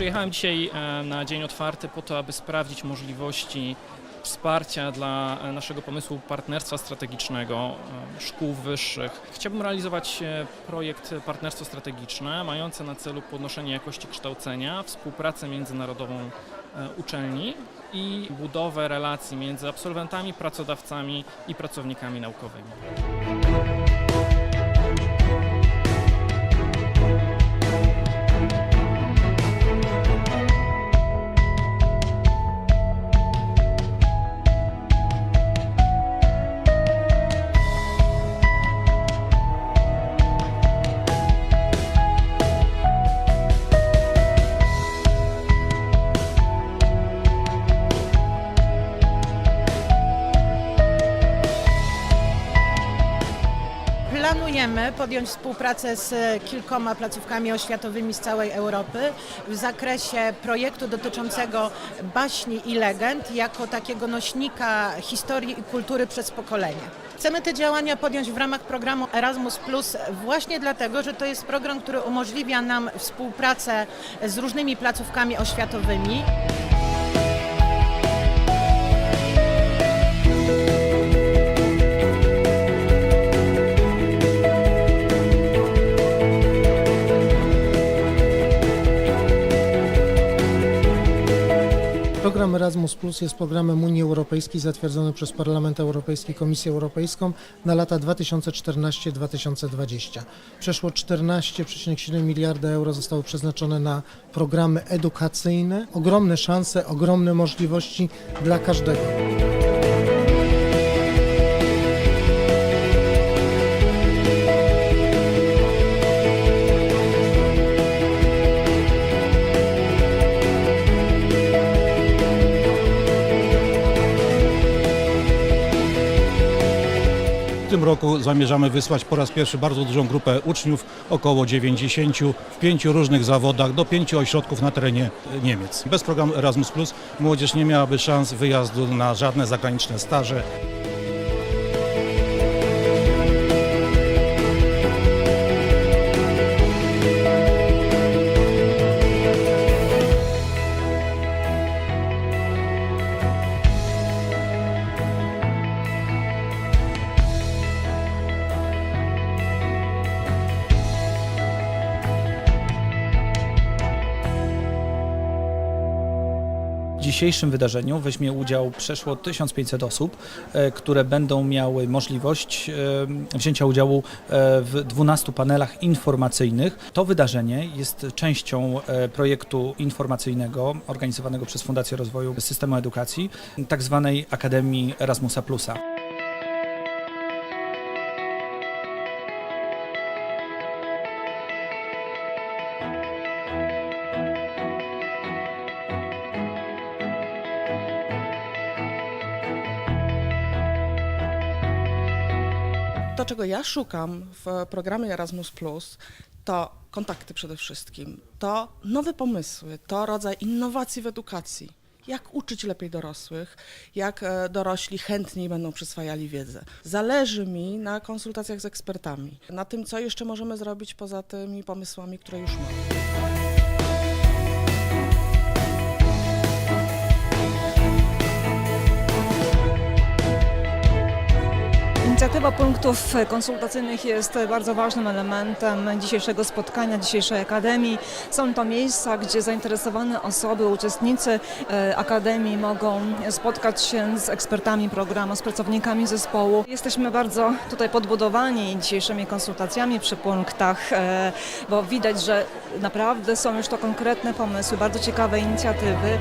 Przyjechałem dzisiaj e, na dzień otwarty po to, aby sprawdzić możliwości wsparcia dla e, naszego pomysłu partnerstwa strategicznego e, szkół wyższych. Chciałbym realizować projekt Partnerstwo Strategiczne mające na celu podnoszenie jakości kształcenia, współpracę międzynarodową uczelni i budowę relacji między absolwentami, pracodawcami i pracownikami naukowymi. Planujemy podjąć współpracę z kilkoma placówkami oświatowymi z całej Europy w zakresie projektu dotyczącego baśni i legend jako takiego nośnika historii i kultury przez pokolenie. Chcemy te działania podjąć w ramach programu Erasmus właśnie dlatego, że to jest program, który umożliwia nam współpracę z różnymi placówkami oświatowymi. Program Erasmus Plus jest programem Unii Europejskiej zatwierdzony przez Parlament Europejski i Komisję Europejską na lata 2014-2020. Przeszło 14,7 miliarda euro zostało przeznaczone na programy edukacyjne. Ogromne szanse, ogromne możliwości dla każdego. Tym roku zamierzamy wysłać po raz pierwszy bardzo dużą grupę uczniów, około 90 w pięciu różnych zawodach do pięciu ośrodków na terenie Niemiec. Bez programu Erasmus młodzież nie miałaby szans wyjazdu na żadne zagraniczne staże. Dzisiejszym wydarzeniu weźmie udział przeszło 1500 osób, e, które będą miały możliwość e, wzięcia udziału e, w 12 panelach informacyjnych. To wydarzenie jest częścią projektu informacyjnego organizowanego przez Fundację Rozwoju Systemu Edukacji, tak zwanej Akademii Erasmusa Plusa. To, czego ja szukam w programie Erasmus, to kontakty przede wszystkim, to nowe pomysły, to rodzaj innowacji w edukacji. Jak uczyć lepiej dorosłych, jak e, dorośli chętniej będą przyswajali wiedzę. Zależy mi na konsultacjach z ekspertami, na tym, co jeszcze możemy zrobić poza tymi pomysłami, które już mamy. Inicjatywa punktów konsultacyjnych jest bardzo ważnym elementem dzisiejszego spotkania, dzisiejszej Akademii. Są to miejsca, gdzie zainteresowane osoby, uczestnicy e, Akademii mogą spotkać się z ekspertami programu, z pracownikami zespołu. Jesteśmy bardzo tutaj podbudowani dzisiejszymi konsultacjami przy punktach, e, bo widać, że naprawdę są już to konkretne pomysły, bardzo ciekawe inicjatywy.